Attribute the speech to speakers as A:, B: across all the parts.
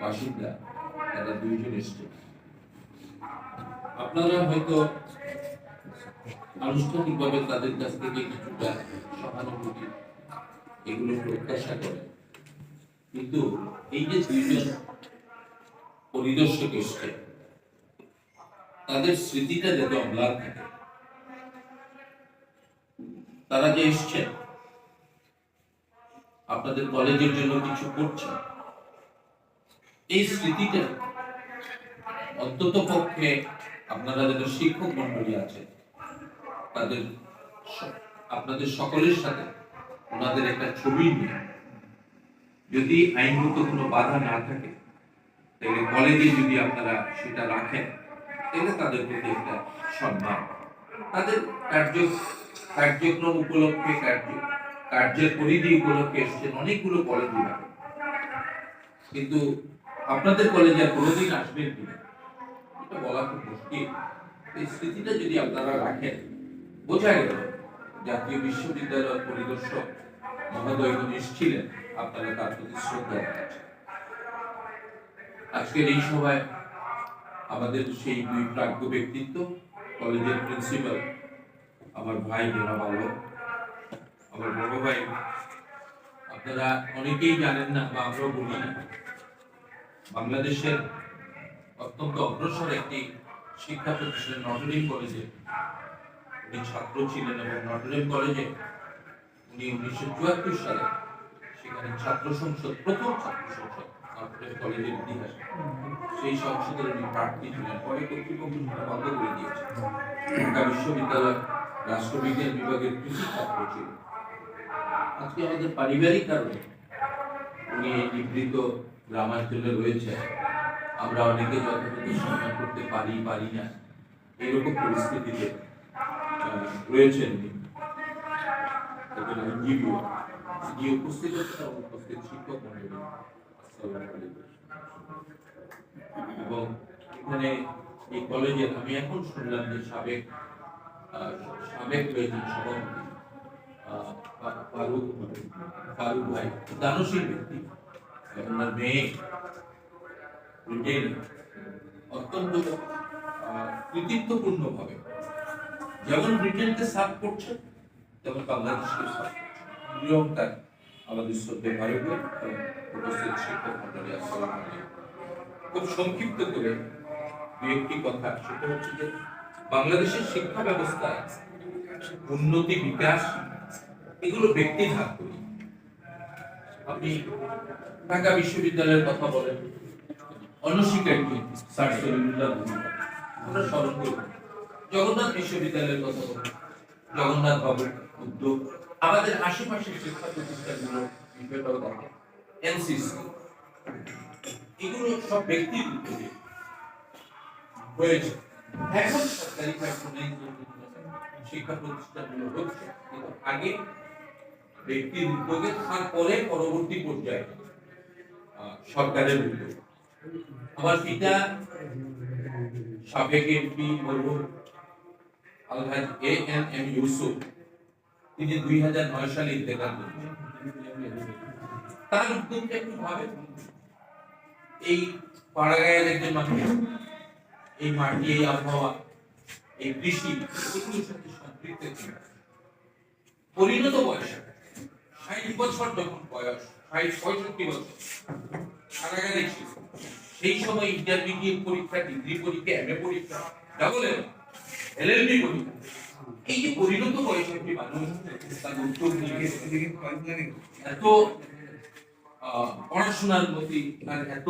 A: বাসিন্দা, তারা দুইজন আপনারা হয়তো আনুষ্ঠানিকভাবে তাদের কাছ থেকে কিছুটা সহানুভূতি এগুলো প্রত্যাশা কিন্তু এই যে দুইজন পরিদর্শক এসছে, তাদের স্মৃতিটা যাতে অম্লান থাকে। তারা যে এসছেন, আপনাদের কলেজের জন্য কিছু করছেন এই স্মৃতিটা অন্তত পক্ষে আপনারা যাদের শিক্ষক মন্ডলী আছে, তাদের আপনাদের সকলের সাথে ওনাদের একটা ছবি নিয়ে যদি আইনগত কোনো বাধা না থাকে, তাহলে কলেজে যদি আপনারা সেটা রাখেন, তাহলে তাদের প্রতি একটা সম্মান। তাদের কার্য, কার্যক্রম উপলক্ষে, কার্য, কার্যের পরিধি উপলক্ষে এসেছেন অনেকগুলো কলেজ কিন্তু আপনাদের কলেজে আর কোনোদিন আসবেন কিনা? এটা বলা খুব মুশকিল। এই স্মৃতিটা যদি আপনারা রাখেন, বোঝা গেল জাতীয় বিশ্ববিদ্যালয়ের পরিদর্শক মহোদয়গণ এসেছিলেন আপনারা তার প্রতি শ্রদ্ধা আজকের এই সভায় আমাদের সেই দুই প্রাজ্ঞ ব্যক্তিত্ব, কলেজের প্রিন্সিপাল আমার ভাই জনাব আলম আমার বড় ভাই। আপনারা অনেকেই জানেন না, বা আমরাও বলি না। বাংলাদেশের অত্যন্ত অগ্রসর একটি শিক্ষা প্রতিষ্ঠান নটরিম কলেজে। উনি ছাত্র ছিলেন এবং নটরিম কলেজে উনি উনিশশো চুয়াত্তর সালে সেখানে ছাত্র সংসদ, প্রথম ছাত্র সংসদ কলেজের সেই প্রার্থী ছিলেন। বিশ্ববিদ্যালয় রাষ্ট্রবিজ্ঞান বিভাগের আজকে আমাদের পারিবারিক কারণে উনি নিভৃত গ্রামাঞ্চলে রয়েছে। আমরা অনেকে যথাযথ সম্মান করতে পারি পারি না। এরকম পরিস্থিতিতে রয়েছেন এবং এখানে এই আমি এখন শুনলাম যে সাবেক সাবেক ফারুক ভাই, দানশীল ব্যক্তি। ওনার মেয়ে ব্রিটেন অত্যন্ত আহ, কৃতিত্বপূর্ণ ভাবে যেমন ব্রিটেনকে করছে তেমন বাংলাদেশকে করছে। নিয়মটা আমাদের শ্রদ্ধে ভারত উপস্থিত শিক্ষক মন্ডলী আসসালাম খুব সংক্ষিপ্ত করে দু একটি কথা সেটা হচ্ছে যে বাংলাদেশের শিক্ষা ব্যবস্থা উন্নতি বিকাশ এগুলো ব্যক্তি ভাগ করি। আপনি ঢাকা বিশ্ববিদ্যালয়ের কথা বলেন। অনস্বীকার্য স্যার সলিমুল্লাহ আমরা স্মরণ করি জগন্নাথ বিশ্ববিদ্যালয়ের কথা বলেন। জগন্নাথ ভবন, উদ্যোগ। আমাদের আশেপাশের শিক্ষা প্রতিষ্ঠানগুলো এনসিসি। এগুলো সব ব্যক্তির উদ্যোগে হয়েছে। এখন সরকারি শিক্ষা প্রতিষ্ঠানগুলো হচ্ছে আগে ব্যক্তির উদ্যোগে তারপরে পরবর্তী পর্যায়ে সরকারের উদ্যোগ। আমার পিতা, সাবেক এমপি মরহুম আলহাজ এ এন এম ইউসুফ, তিনি দুই হাজার নয় সালে ইন্তেকাল করেছেন। তার উদ্যোগটা একটু এই পাড়াগাঁয়ের একজন মানুষ, এই মাটি, এই আবহাওয়া, এই কৃষি, এগুলোর সাথে সম্পৃক্ত পরিণত বয়স বছর যখন বয়স ষাট পঁয়ষট্টি বছর। কারাগারে ছিল সেই সময় ইন্টারমিডিয়েট পরীক্ষা, ডিগ্রি পরীক্ষা এম এ পরীক্ষা পরীক্ষা। এই যে পরিণত একটি মানুষ, তার এত পড়াশোনার প্রতি তার এত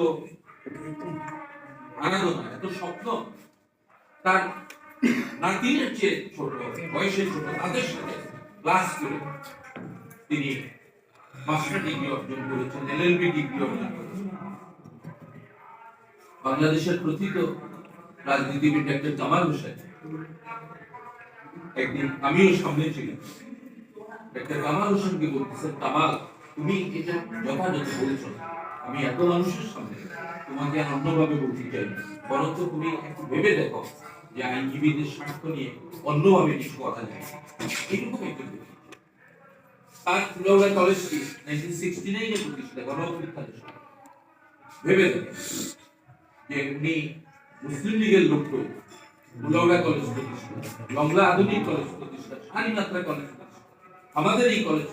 A: আরাধনা এত স্বপ্ন, তার নাতিনের চেয়ে ছোট বয়সে ছোট, তাদের সাথে ক্লাস করে তিনি মাস্টার ডিগ্রি অর্জন করেছেন, এলএলবি ডিগ্রি অর্জন করেছেন বাংলাদেশের প্রথিত রাজনীতিবিদ ডাক্তার জামাল হোসেন, একদিন আমিও সামনে ছিলাম ডাক্তার কামাল হোসেনকে বলতেছেন কামাল তুমি এটা যথাযথ বলছো। আমি এত মানুষের সামনে তোমাকে আর অন্যভাবে বলতে চাই। বরঞ্চ তুমি একটু ভেবে দেখো যে আইনজীবীদের স্বার্থ নিয়ে অন্যভাবে কিছু কথা যায় এরকম একজন ফুলওয়া কলেজটি নাইনটিন সিক্সটি নাইনে প্রতিষ্ঠা গণ অভ্যুত্থানের সময়। ভেবে যে উনি মুসলিম লীগের লোক কলেজ প্রতিষ্ঠা আধুনিক কলেজ প্রতিষ্ঠা কলেজ আমাদের এই কলেজ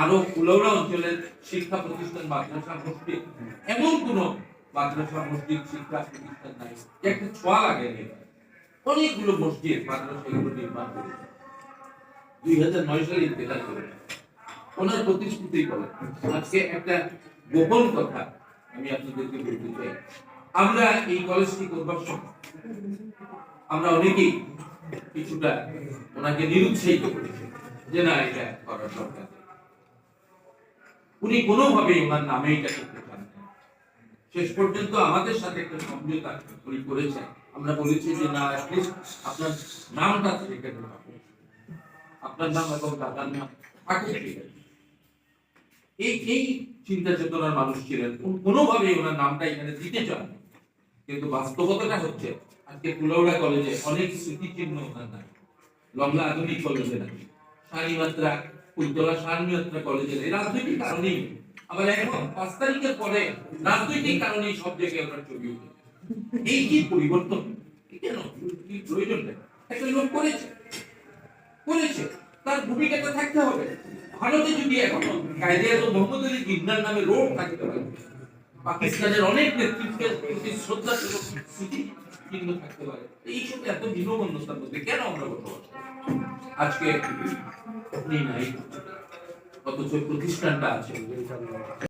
A: আরও ফুলওড়া অঞ্চলের শিক্ষা প্রতিষ্ঠান, মাদ্রাসা, মসজিদ, এমন কোন মাদ্রাসা, মসজিদ, শিক্ষা প্রতিষ্ঠান নাই, যে একটা ছোঁয়া লাগে অনেকগুলো মসজিদ, মাদ্রাসা এগুলো নির্মাণ করেছে। দুই হাজার নয় সালে ইন্তেকাল করে ওনার প্রতিশ্রুতি বলে। আজকে একটা গোপন কথা আমি আপনাদেরকে বলতে চাই। আমরা এই কলেজটি করবার সময় আমরা অনেকেই কিছুটা ওনাকে নিরুৎসাহিত করেছি যে না, এটা করার দরকার উনি কোনোভাবেই ওনার নামে এটা করতে চান শেষ পর্যন্ত আমাদের সাথে একটা সমঝোতা উনি করেছেন। আমরা বলেছি যে না আপনার নামটা সেখানে আপনার নাম এবং দাদার নাম থাকুক সেখানে। এই এই চিন্তা চেতনার মানুষ ছিলেন। কোন- কোনোভাবেই ওনার নামটা এখানে দিতে চান কিন্তু বাস্তবতাটা হচ্ছে, আজকে কুলাউড়া কলেজে অনেক স্মৃতিচিহ্ন ওনার নাই। লংলা আধুনিক কলেজে নাই। শালীমাত্রা ফুলতলা শালীমাত্রা কলেজে নেই। রাজনৈতিক কারণেই। আবার এখন, পাঁচ তারিখের পরে রাজনৈতিক কারণেই সব জায়গায় ওনার ছবি উঠে। এই কি পরিবর্তন? কেন? কি প্রয়োজন? একটা লোক করেছে। করেছে। তার ভূমিকাটা থাকতে হবে। ভারতে যদি এখনও কায়দে আজম মোহাম্মদ আলী জিন্নার নামে রোড থাকতে পারে পাকিস্তানের অনেক নেতৃত্বের প্রতি শ্রদ্ধা ছিল চিহ্ন থাকতে পারে। এই সব এত দীনবন্ধতার মধ্যে কেন আমরা বসবাস আজকে আপনি নাই, অথচ প্রতিষ্ঠানটা আছে।